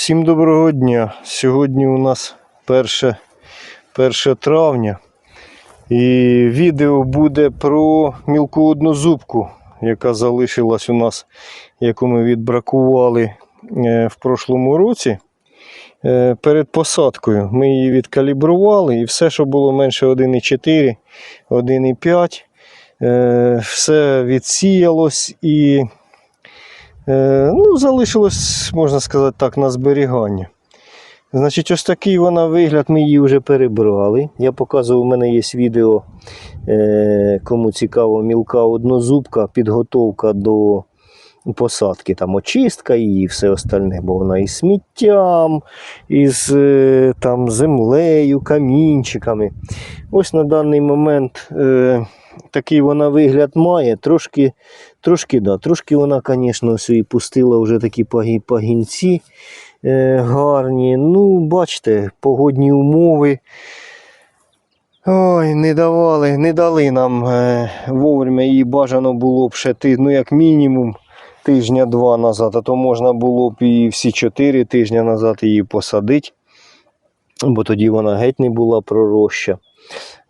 Всім доброго дня. Сьогодні у нас 1, 1 травня. І відео буде про мілку однозубку, яка залишилась у нас, яку ми відбракували е, в прошлому році. Е, Перед посадкою ми її відкалібрували і все, що було менше 1,4, 1,5, е, все відсіялось і ну, залишилось, можна сказати так, на зберігання. Значить, ось такий вона вигляд, ми її вже перебрали. Я показував, у мене є відео, е, кому цікаво, мілка однозубка, підготовка до посадки, там очистка її все остальне, бо вона із сміттям, із е, там, землею, камінчиками. Ось на даний момент е, такий вона вигляд має. Трошки, трошки, да, трошки вона, звісно, і пустила вже такі пагі- пагінці е, гарні. Ну, бачите, погодні умови. Ой, не давали, не дали нам е, вовремя її бажано було б ще ну, як мінімум тижня-два назад, а то можна було б і всі чотири тижні назад її посадити, бо тоді вона геть не була пророща.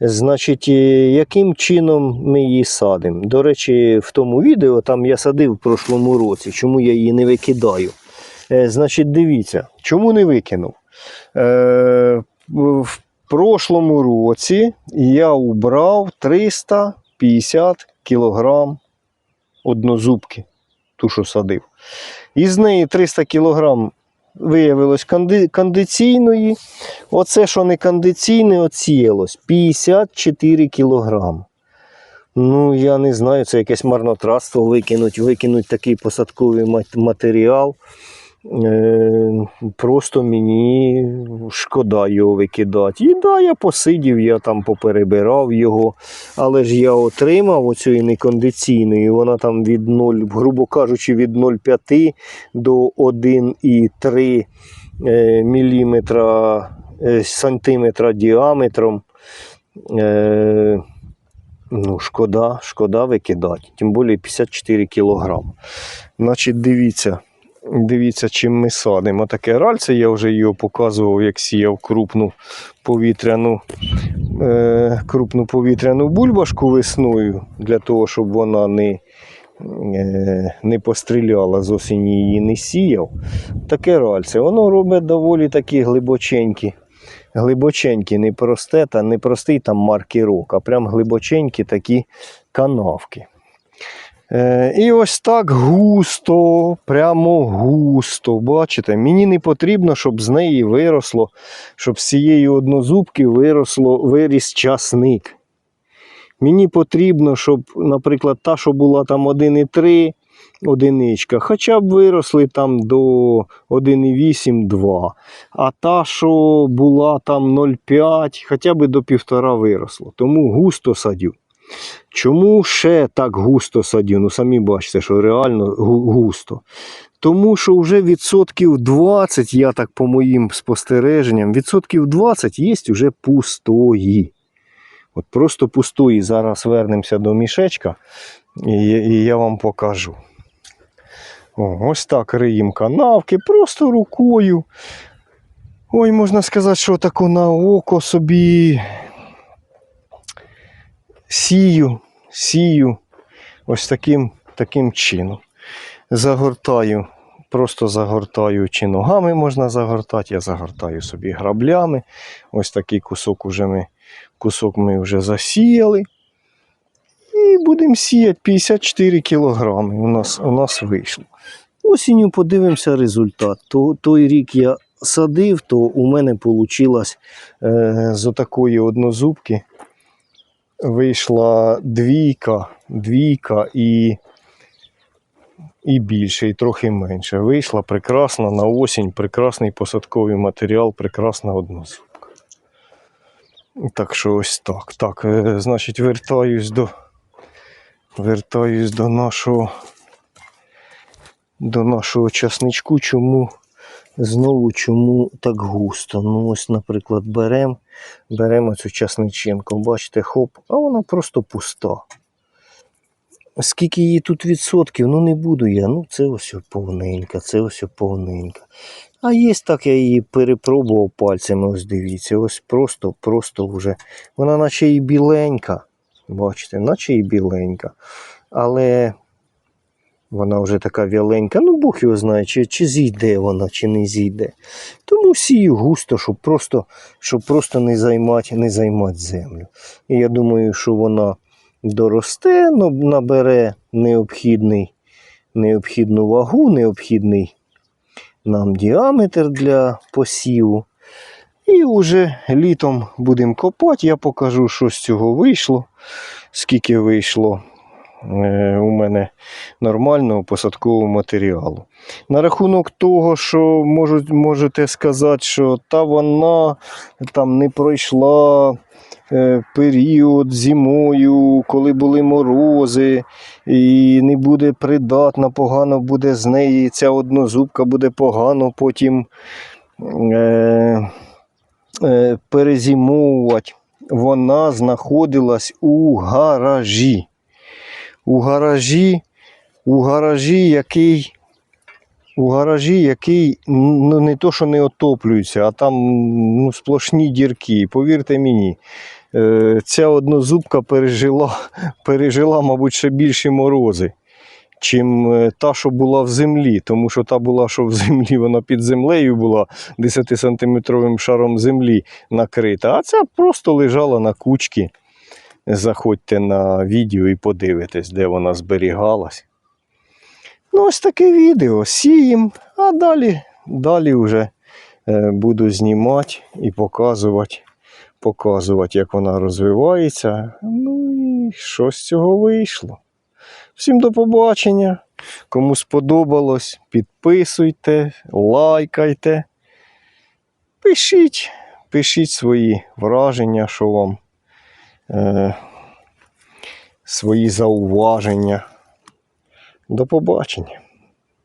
Значить, яким чином ми її садимо? До речі, в тому відео там я садив в прошлому році, чому я її не викидаю. Е, Значить, дивіться, чому не викинув? Е, в прошлому році я убрав 350 кілограм однозубки, ту, що садив. Із неї 300 кілограм виявилось конди- кондиційної. Оце, що не кондиційне, оціялось 54 кілограми. Ну, я не знаю, це якесь марнотратство викинуть, викинуть такий посадковий матеріал. Е, просто мені шкода його викидати. І да, я посидів, я там поперебирав його, але ж я отримав оцієї некондиційної, вона там від 0, грубо кажучи, від 0,5 до 1,3 е, міліметра, е, сантиметра діаметром. Ну, шкода, шкода викидати, тим більше 54 кілограм. Значить, дивіться, дивіться, чим ми садимо. Таке ральце, я вже його показував, як сіяв крупну повітряну, е, крупну повітряну бульбашку весною, для того, щоб вона не, е, не постріляла з осені її не сіяв. Таке ральце, воно робить доволі такі глибоченькі. Глибоченькі, не та не там маркірок, а прям глибоченькі такі канавки. Е, і ось так густо, прямо густо. Бачите, мені не потрібно, щоб з неї виросло, щоб з цієї однозубки виросло, виріс часник. Мені потрібно, щоб, наприклад, та, що була там 1,3 одиничка, хоча б виросли там до 1,8-2. А та, що була там 0,5, хоча б до 1,5 виросло. Тому густо садю. Чому ще так густо садю? Ну самі бачите, що реально густо. Тому що вже відсотків 20, я так по моїм спостереженням, відсотків 20 є вже пустої. От просто пустої. Зараз вернемося до мішечка і, і я вам покажу. О, ось так риїм канавки, просто рукою. Ой, можна сказати, що тако на око собі сію, сію ось таким, таким чином. Загортаю, просто загортаю, чи ногами можна загортати, я загортаю собі граблями. Ось такий кусок уже ми, кусок ми вже засіяли. І будемо сіяти 54 кілограми. У нас, у нас вийшло. Осінню подивимося результат. То, той рік я садив, то у мене вийшло е, з отакої однозубки вийшла двійка, двійка і, і більше, і трохи менше. Вийшла прекрасна на осінь, прекрасний посадковий матеріал, прекрасна однозубка. Так що ось так. Так, е, значить, вертаюсь до, вертаюсь до нашого, до нашого часничку. Чому знову чому так густо? Ну, ось, наприклад, беремо беремо цю часничинку, бачите, хоп, а вона просто пуста. скільки її тут відсотків, ну не буду я. Ну, це ось повненька, це ось повненька. А є так, я її перепробував пальцями, ось дивіться, ось просто, просто вже. Вона наче і біленька. Бачите, наче і біленька. Але вона вже така вяленька. Ну, Бог його знає, чи, чи зійде вона, чи не зійде. Тому сію густо, щоб просто, щоб просто не займати не займати землю. І я думаю, що вона доросте, набере необхідний, необхідну вагу, необхідний нам діаметр для посіву. І вже літом будемо копати. Я покажу, що з цього вийшло, скільки вийшло у мене нормального посадкового матеріалу. На рахунок того, що можуть, можете сказати, що та вона там не пройшла е, період зимою, коли були морози, і не буде придатна, погано буде з неї, ця однозубка буде погано потім е, е, перезимовувати. Вона знаходилась у гаражі. У гаражі, у гаражі, який у гаражі, який ну, не то, що не отоплюється, а там ну, сплошні дірки. Повірте мені, е, ця однозубка пережила, пережила, мабуть, ще більші морози, чим е, та, що була в землі. Тому що та була, що в землі, вона під землею була 10-сантиметровим шаром землі накрита, а ця просто лежала на кучці. Заходьте на відео і подивитесь, де вона зберігалась. Ну, ось таке відео. Сієм, а далі, далі вже е, буду знімати і показувати, показувати, як вона розвивається. Ну і що з цього вийшло. Всім до побачення. Кому сподобалось, підписуйте, лайкайте. Пишіть, пишіть свої враження, що вам, е, свої зауваження. До побачення.